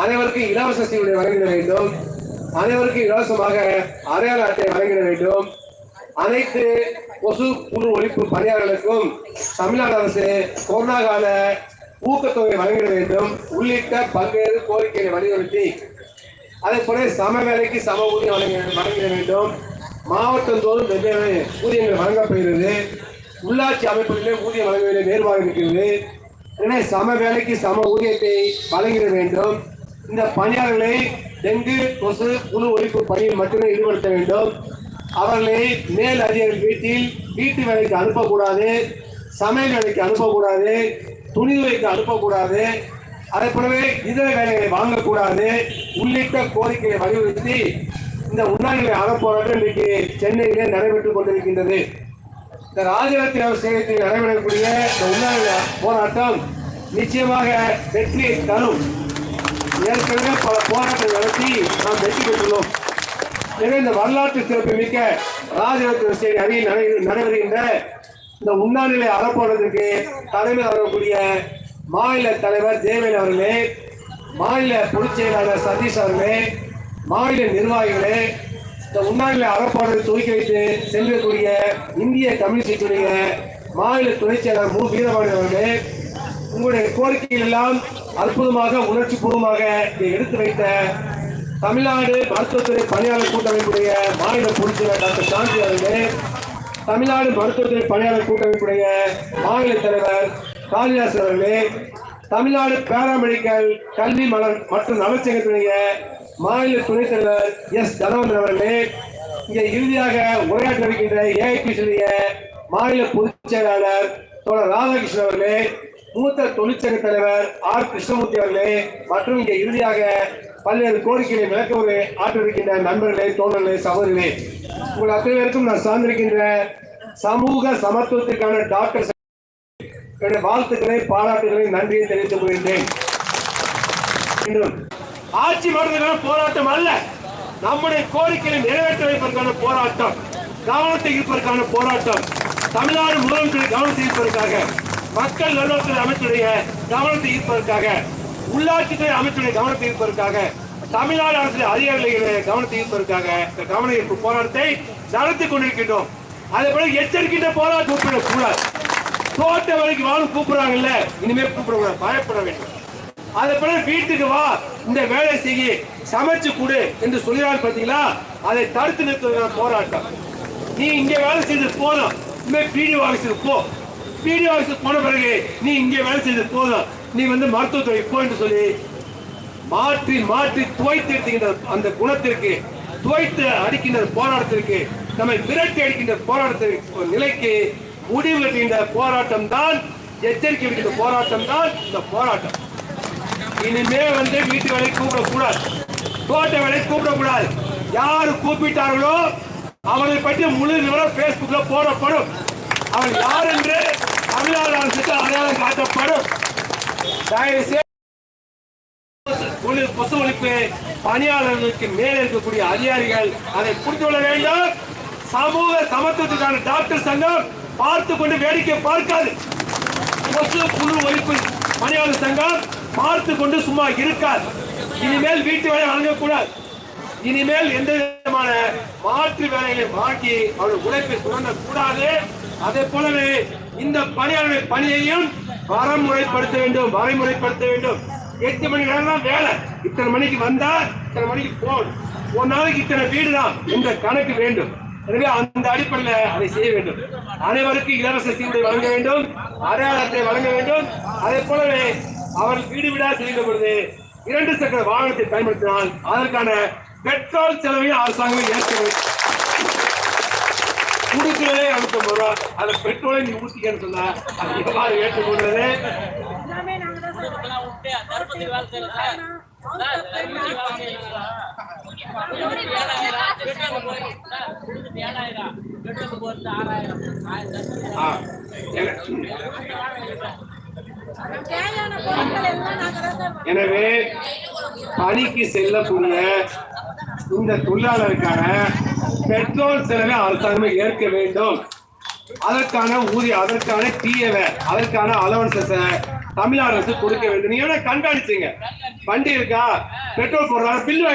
அனைவருக்கும் இலவச சீருடை வழங்கிட வேண்டும். அனைவருக்கும் இலவசமாக அடையாள அட்டை வழங்கிட வேண்டும். அனைத்து கொசு புழு ஒழிப்பு பணியாளர்களுக்கும் தமிழ்நாடு அரசு கொரோனா கால ஊக்கத்தொகை வழங்கிட வேண்டும். உள்ளிட்ட பல்வேறு கோரிக்கைகளை வலியுறுத்தி அதே போல சம வேலைக்கு சம ஊதியம் வழங்க வழங்கிட வேண்டும். மாவட்டந்தோறும் வெவ்வேறு ஊதியங்கள் வழங்கப்படுகிறது உள்ளாட்சி அமைப்புகளிலே ஊதியம் வழங்குவதில் வேறுபாடு இருக்கிறது. எனவே சம வேலைக்கு சம ஊதியத்தை வழங்கிட வேண்டும். இந்த பணியாளர்களை டெங்கு கொசு புழு ஒழிப்பு பணியில் மட்டுமே ஈடுபடுத்த வேண்டும். அவர்களை மேல் அதிகாரி வீட்டில் வீட்டு வேலைக்கு அனுப்பக்கூடாது சமையல் வேலைக்கு அனுப்பக்கூடாது துணி துவைக்கு அனுப்பக்கூடாது அதே போலவே இதர வேலைகளை வாங்கக்கூடாது. உள்ளிட்ட கோரிக்கையை வலியுறுத்தி இந்த உண்ணாநிலை அறப்போராட்டம் இன்னைக்கு சென்னையிலே நடைபெற்றுக் கொண்டிருக்கின்றது. இந்த ராஜரத்ன சேகத்தில் நடைபெறக்கூடிய இந்த உண்ணாநிலை போராட்டம் நிச்சயமாக வெற்றியை தரும். ஏற்கனவே பல போராட்டம் நடத்தி நாம் வெற்றி பெற்றுள்ளோம். எனவே இந்த வரலாற்று சிறப்பு மிக்க ராஜரத்ன சேரி அணியில் நடைபெறுகின்ற இந்த உண்ணாநிலை அறப்போராட்டத்திற்கு தலைமை வரக்கூடிய மாநில தலைவர் தேவேன் அவர்களே மாநில பொதுச் செயலாளர் சதீஷ் அவர்களே மாநில நிர்வாகிகளே இந்த உண்ணாநிலை அறப்பாடலை துவக்கி வைத்து செல்லக்கூடிய இந்திய கம்யூனிஸ்டுடைய மாநில துணைச் செயலாளர் மு. வீரபாணி அவர்களே உங்களுடைய கோரிக்கைகள் எல்லாம் அற்புதமாக உணர்ச்சி பூர்வமாக எடுத்து வைத்த தமிழ்நாடு மருத்துவத்துறை பணியாளர் கூட்டமைப்புடைய மாநில பொறுப்பினர் டாக்டர் சாந்தி அவர்களே தமிழ்நாடு மருத்துவத்துறை பணியாளர் கூட்டமைப்புடைய மாநில தலைவர் காளிதாஸ் அவர்களே தமிழ்நாடு பேராமெடிக்கல் கல்வி மலர் மற்றும் அமைச்சகத்துடைய மாநில துணைத் தலைவர் எஸ் தனவந்தன் அவர்களே இங்கே இறுதியாக உரையாற்ற இருக்கின்ற ஏஐபிசியுடைய மாநில பொதுச் செயலாளர் தோழர் ராதாகிருஷ்ணன் அவர்களே மூத்த தொழிற்சங்க தலைவர் ஆர் கிருஷ்ணமூர்த்தி அவர்களே மற்றும் இங்கே இறுதியாக பல்வேறு கோரிக்கைகளை விளக்க ஒரு ஆற்றிருக்கின்ற நண்பர்களே தோழர்களே சகோதரர்களே. உங்கள் அத்தனை பேருக்கும் நான் சார்ந்திருக்கின்ற சமூக சமத்துவத்திற்கான டாக்டர் என்னுடைய வாழ்த்துக்களை பாராட்டுகளை நன்றியை தெரிவித்துக் கொள்கின்றேன். ஆட்சி மாறுவதற்கான போராட்டம் அல்ல நம்முடைய கோரிக்கையை நிறைவேற்ற வைப்பதற்கான போராட்டம் கவனத்தை ஈர்ப்பதற்கான போராட்டம் தமிழ்நாடு முதலமைச்சர் கவனத்தை ஈர்ப்பதற்காக. மக்கள் நல்வாழ்வுத்துறை அமைச்சருடைய கவனத்தை ஈர்ப்பதற்காக உள்ளாட்சித்துறை அமைச்சருடைய கவனத்தை ஈர்ப்பதற்காக தமிழ்நாடு அரசு அதிகாரிகளுடைய கவனத்தை ஈர்ப்பதற்காக இந்த கவன ஈர்ப்பு போராட்டத்தை நடத்தி கொண்டிருக்கின்றோம். அதே போல எச்சரிக்கின்ற போராட்டம் கூப்பிடக் கூடாது தோட்ட வரைக்கும் வாழும் கூப்பிடுறாங்கல்ல இனிமேல் கூப்பிடக்கூடாது பயப்பட வேண்டும். அதே போல வீட்டுக்கு வா இந்த வேலை செய்ய சமைச்சு கொடு என்று சொல்கிறார் பார்த்தீங்களா? அதை தடுத்து நிறுத்துவதற்கான போராட்டம். நீ இங்க வேலை செய்து போதும் இனிமே பிடிஓ ஆஃபீஸுக்கு போ. பிடி ஆஃபீஸுக்கு போன பிறகு நீ இங்கே வேலை செய்து போதும். நீ வந்து மருத்துவத்துறை போ என்று சொல்லி மாற்றி மாற்றி துவைத்து எடுத்துகின்ற அந்த குணத்திற்கு துவைத்து அடிக்கின்ற போராட்டத்திற்கு நம்மை விரட்டி அடிக்கின்ற போராட்டத்திற்கு ஒரு நிலைக்கு முடிவு கட்டுகின்ற போராட்டம் தான் எச்சரிக்கை விடுகின்ற போராட்டம் தான் இந்த போராட்டம். இனிமே வந்து வீட்டு வேலை கூப்பிடக்கூடாது தோட்ட வேலை கூப்பிடக்கூடாது யாரு கூப்பிட்டார்களோ அவனை பற்றி முழு விவரம் பேஸ்புக்ல போடப்படும். அவன் யார் என்று தமிழ்நாடு அரசுக்கு அடையாளம் காட்டப்படும். தயவு செய்து கொசு ஒழிப்பு பணியாளர்களுக்கு மேலே இருக்கக்கூடிய அதிகாரிகள் அதை புரிந்து கொள்ள வேண்டும். சமூக சமத்துவத்துக்கான டாக்டர் சங்கம் பார்த்து கொண்டு வேடிக்கை பார்க்காது. கொசு புழு ஒழிப்பு பணியாளர் சங்கம் பார்த்து கொண்டு சும்மா இருக்காது. இனிமேல் வீட்டு வேலை வழங்கக்கூடாது. இனிமேல் எந்த விதமான மாற்று வேலைகளை வாங்கி அவருடைய உழைப்பை சுரண்ட கூடாது அதே போலவே இந்த பணியாளருடைய பணியையும் வரமுறைப்படுத்த வேண்டும் வரைமுறைப்படுத்த வேண்டும். எட்டு மணி நேரம் தான் வேலை. இத்தனை மணிக்கு வந்தா இத்தனை மணிக்கு போகணும். ஒரு நாளைக்கு இத்தனை வீடு தான் என்ற கணக்கு வேண்டும். எனவே அந்த அடிப்படையில் அதை செய்ய வேண்டும். அனைவருக்கும் இலவச சீருடை வழங்க வேண்டும் அடையாளத்தை வழங்க வேண்டும். அதே போலவே அவர்கள் வீடு வீடா செல்கிற பொழுது இரண்டு சக்கர வாகனத்தை பயன்படுத்தினால் அதற்கான பெட்ரோல் செலவையும் அரசாங்கம் ஏற்க வேண்டும். குடுக்கிறதே அனுப்ப ரூபா அந்த பெட்ரோலை நீ ஊத்திக்கன்னு சொன்னா அது எவ்வாறு தான் சார் எனவே பணிக்கு செல்லக்கூடிய இந்த தொழிலாளருக்கான பெட்ரோல் செலவை அரசாங்கமே ஏற்க வேண்டும். அதற்கான ஊதியம் அதற்கான தீயவை அதற்கான அலவன்சஸ் தமிழ்நாடு அரசு கொடுக்க வேண்டும். நீங்க கண்காணிச்சீங்க. வண்டி இருக்கா? பெட்ரோல் போடுறாங்க பில்